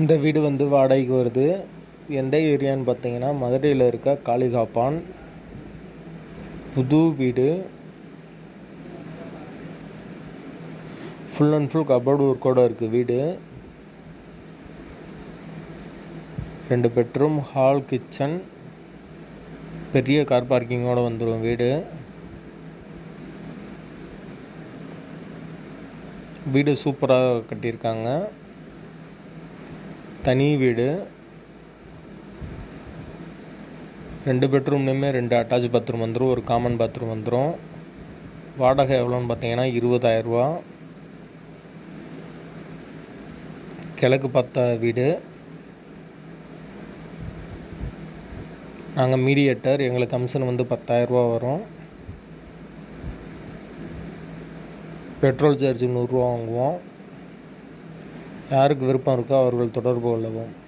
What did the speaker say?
இந்த வீடு வந்து வாடகைக்கு வருது. எந்த ஏரியான்னு பார்த்தீங்கன்னா மதுரையில் இருக்க காளிகாப்பான் புது வீடு. ஃபுல் அண்ட் ஃபுல் கபோர்டு ஒர்க்கோடு இருக்குது வீடு. ரெண்டு பெட்ரூம் ஹால் கிச்சன் பெரிய கார் பார்க்கிங்கோட வந்துடும் வீடு. வீடு சூப்பராக கட்டியிருக்காங்க. தனி வீடு ரெண்டு பெட்ரூம்லேயுமே ரெண்டு அட்டாச் பாத்ரூம் வந்துடும் ஒரு காமன் பாத்ரூம் வந்துடும் வாடகை எவ்வளோன்னு பார்த்தீங்கன்னா இருபதாயிரரூவா கிழக்கு பார்த்த வீடு. நாங்கள் மீடியேட்டர் எங்களுக்கு கமிஷன் வந்து பத்தாயிரரூபா வரும். பெட்ரோல் சார்ஜ் நூறுரூவா வாங்குவோம். யாருக்கு விருப்பம் இருக்கோ அவர்கள் தொடர்பு கொள்ளவும்.